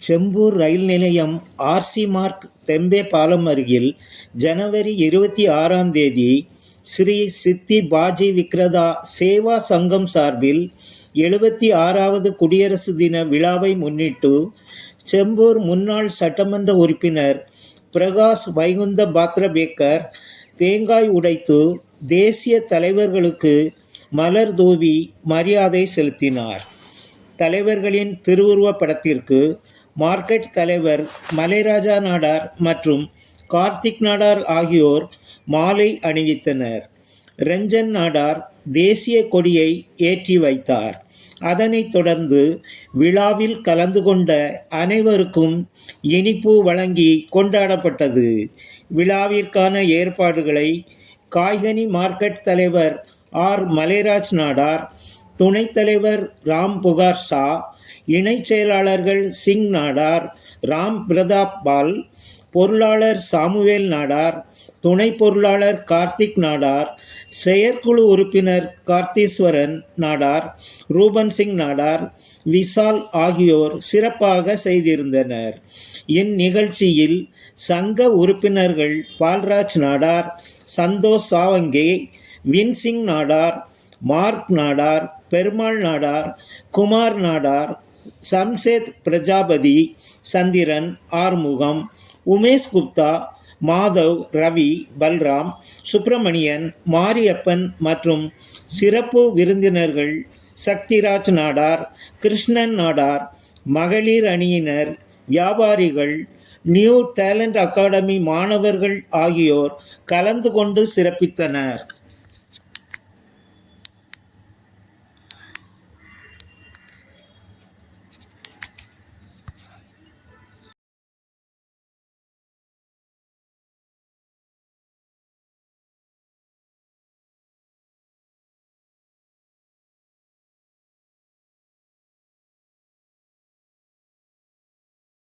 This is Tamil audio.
செம்பூர் ரயில் நிலையம் ஆர்சி மார்க் டெம்பே பாலம் அருகில் ஜனவரி இருபத்தி ஆறாம் தேதி ஸ்ரீ சித்தி பாஜி விக்ரதா சேவா சங்கம் சார்பில் எழுபத்தி ஆறாவது குடியரசு தின விழாவை முன்னிட்டு செம்பூர் முன்னாள் சட்டமன்ற உறுப்பினர் பிரகாஷ் வைகுந்த பாத்ரபேக்கர் தேங்காய் உடைத்து தேசிய தலைவர்களுக்கு மலர் தூவி மரியாதை செலுத்தினார். தலைவர்களின் திருவுருவப் படத்திற்கு மார்க்கெட் தலைவர் மலைராஜா நாடார் மற்றும் கார்த்திக் நாடார் ஆகியோர் மாலை அணிவித்தனர். ரஞ்சன் நாடார் தேசிய கொடியை ஏற்றி வைத்தார். அதனைத் தொடர்ந்து விழாவில் கலந்து கொண்ட அனைவருக்கும் இனிப்பு வழங்கி கொண்டாடப்பட்டது. விழாவிற்கான ஏற்பாடுகளை காய்கனி மார்க்கெட் தலைவர் ஆர். மலைராஜ் நாடார் துணைத் தலைவர் ராம் புகார் ஷா இணைச் செயலாளர்கள் சிங் நாடார் ராம் பிரதாப் பால் பொருளாளர் சாமுவேல் நாடார் துணை பொருளாளர் கார்த்திக் நாடார் செயற்குழு உறுப்பினர் கார்த்தீஸ்வரன் நாடார் ரூபன் சிங் நாடார் விஷால் ஆகியோர் சிறப்பாக செய்திருந்தனர். இந்நிகழ்ச்சியில் சங்க உறுப்பினர்கள் பால்ராஜ் நாடார் சந்தோஷ் சாவங்கே வின்சிங் நாடார் மார்க் நாடார் பெருமாள் நாடார் குமார் நாடார் சம்சேத் பிரஜாபதி சந்திரன் ஆறுமுகம் உமேஷ் குப்தா மாதவ் ரவி பல்ராம் சுப்பிரமணியன் மாரியப்பன் மற்றும் சிறப்பு விருந்தினர்கள் சக்திராஜ் நாடார் கிருஷ்ணன் நாடார் மகளிர் அணியினர் வியாபாரிகள் நியூ டேலண்ட் அகாடமி மாணவர்கள் ஆகியோர் கலந்து கொண்டு சிறப்பித்தனர்.